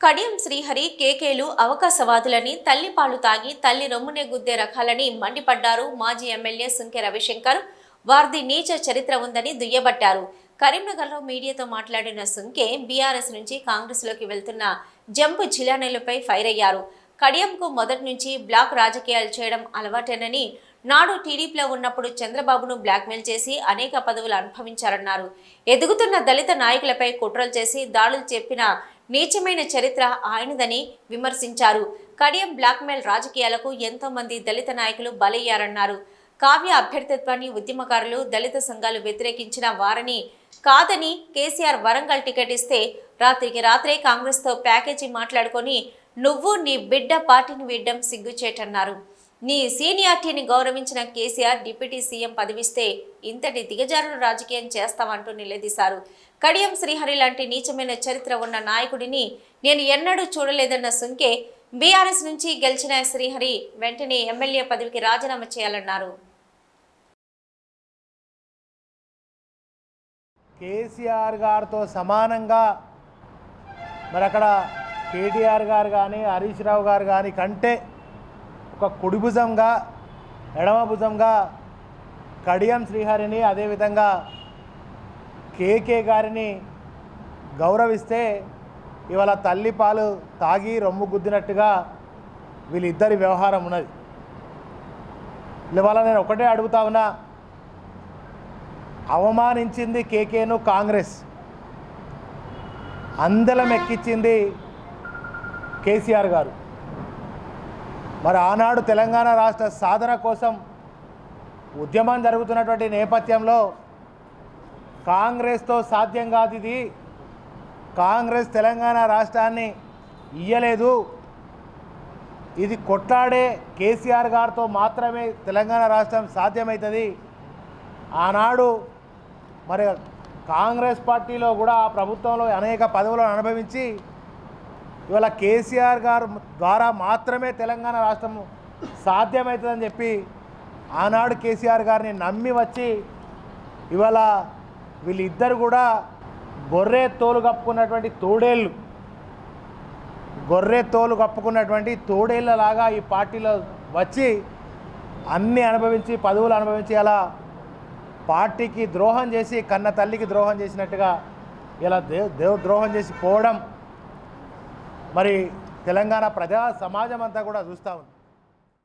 కడియం శ్రీహరి కేకేలు అవకాశవాదులని తల్లిపాలు తాగి తల్లి రొమ్మునే గుద్దే రకాలని మండిపడ్డారు మాజీ ఎమ్మెల్యే సుంకె రవిశంకర్. వారిది నీచ చరిత్ర ఉందని దుయ్యబట్టారు. కరీంనగర్లో మీడియాతో మాట్లాడిన సుంకే బీఆర్ఎస్ నుంచి కాంగ్రెస్లోకి వెళ్తున్న జంపు జిలానీలపై ఫైర్ అయ్యారు. కడియంకు మొదటి నుంచి బ్లాక్ రాజకీయాలు చేయడం అలవాటేనని నాడు టీడీపీలో ఉన్నప్పుడు చంద్రబాబును బ్లాక్మెయిల్ చేసి అనేక పదవులు అనుభవించారన్నారు. ఎదుగుతున్న దళిత నాయకులపై కుట్రలు చేసి దాడులు చెప్పిన నీచమైన చరిత్ర ఆయనదని విమర్శించారు. కడియం బ్లాక్మెయిల్ రాజకీయాలకు ఎంతో మంది దళిత నాయకులు బలయ్యారన్నారు. కావ్య అభ్యర్థిత్వాన్ని ఉద్యమకారులు దళిత సంఘాలు వ్యతిరేకించిన వారని కాదని కేసీఆర్ వరంగల్ టికెట్ ఇస్తే రాత్రికి రాత్రే కాంగ్రెస్తో ప్యాకేజీ మాట్లాడుకొని నువ్వు నీ బిడ్డ పార్టీని వీడడం సిగ్గుచేటన్నారు. నీ సీనియార్టీని గౌరవించిన కేసీఆర్ డిప్యూటీ సీఎం పదవిస్తే ఇంతటి దిగజారుడు రాజకీయం చేస్తామంటూ నిలదీశారు. కడియం శ్రీహరి లాంటి నీచమైన చరిత్ర ఉన్న నాయకుడిని నేను ఎన్నడూ చూడలేదన్న సుంకే బీఆర్ఎస్ నుంచి గెలిచిన శ్రీహరి వెంటనే ఎమ్మెల్యే పదవికి రాజీనామా చేయాలన్నారు. కేసీఆర్ గారితో సమానంగా మరి అక్కడ కేటీఆర్ గారు కానీ హరీష్ రావు గారు కానీ కంటే ఒక కుడి భుజంగా ఎడమ భుజంగా కడియం శ్రీహరిని అదేవిధంగా కేకే గారిని గౌరవిస్తే ఇవాళ తల్లి పాలు తాగి రొమ్ము గుద్దినట్టుగా వీళ్ళిద్దరి వ్యవహారం ఉన్నది. ఇవాళ నేను ఒకటే అడుగుతా ఉన్నా అవమానించింది కేకేను కాంగ్రెస్. అందలం ఎక్కించింది కేసీఆర్ గారు. మరి ఆనాడు తెలంగాణ రాష్ట్ర సాధన కోసం ఉద్యమం జరుగుతున్నటువంటి నేపథ్యంలో కాంగ్రెస్తో సాధ్యం కాదు ఇది. కాంగ్రెస్ తెలంగాణ రాష్ట్రాన్ని ఇయ్యలేదు. ఇది కొట్లాడే కేసీఆర్ గారితో మాత్రమే తెలంగాణ రాష్ట్రం సాధ్యమవుతుంది ఆనాడు మరి కాంగ్రెస్ పార్టీలో కూడా ఆ ప్రభుత్వంలో అనేక పదవులను అనుభవించి ఇవాళ కేసీఆర్ గారు ద్వారా మాత్రమే తెలంగాణ రాష్ట్రం సాధ్యమవుతుందని చెప్పి ఆనాడు కేసీఆర్ గారిని నమ్మి వచ్చి ఇవాళ వీళ్ళిద్దరు కూడా గొర్రె తోలు కప్పుకున్నటువంటి తోడేళ్ళు. గొర్రె తోలు కప్పుకున్నటువంటి తోడేళ్ళలాగా ఈ పార్టీలో వచ్చి అన్నీ అనుభవించి పదవులు అనుభవించి అలా పార్టీకి ద్రోహం చేసి కన్న తల్లికి ద్రోహం చేసినట్టుగా ఇలా దేవ్ దేవ్ ద్రోహం చేసి పోవడం మరి తెలంగాణ ప్రజా సమాజం అంతా కూడా చూస్తూ ఉంది.